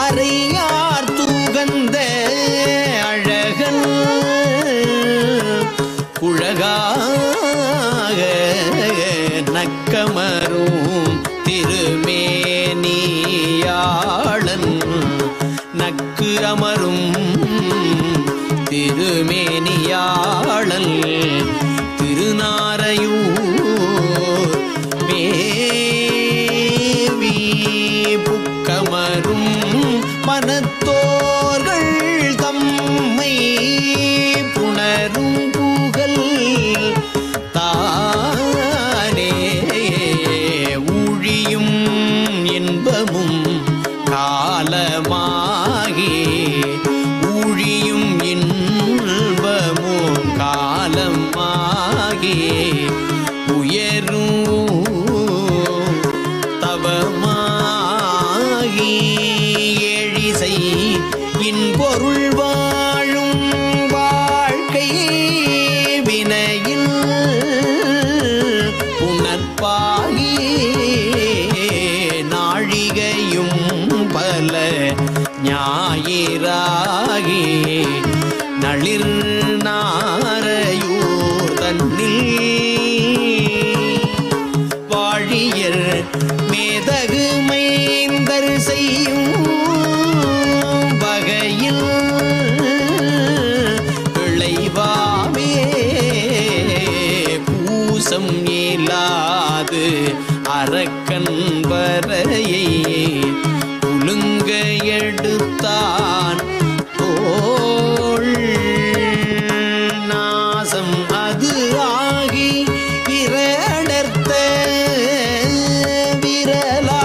அறையார் தூகந்த அழகன் குழகாக நக்கமரும் திருமேனியாளன் நக்கு அமரும் திருமேனியாளன் திருநாரையூர் மனத்தோர்கள் தம்மை புணரும் புகழ் தானே. ஊழியும் இன்பமும் காலமாகி ஊழியும் இன்பமும் காலமாகி உயரும் பொருள் வாழும் வாழ்க்கை வினையில் உணர்ப்பாகி நாழிகையும் பல ஞாயிறாகி நளிர் பூசம் இயலாது. அரக்கன் வரையை புழுங்க எடுத்தான். தோள் நாசம் அது ஆகி இரடர்த்த விரலா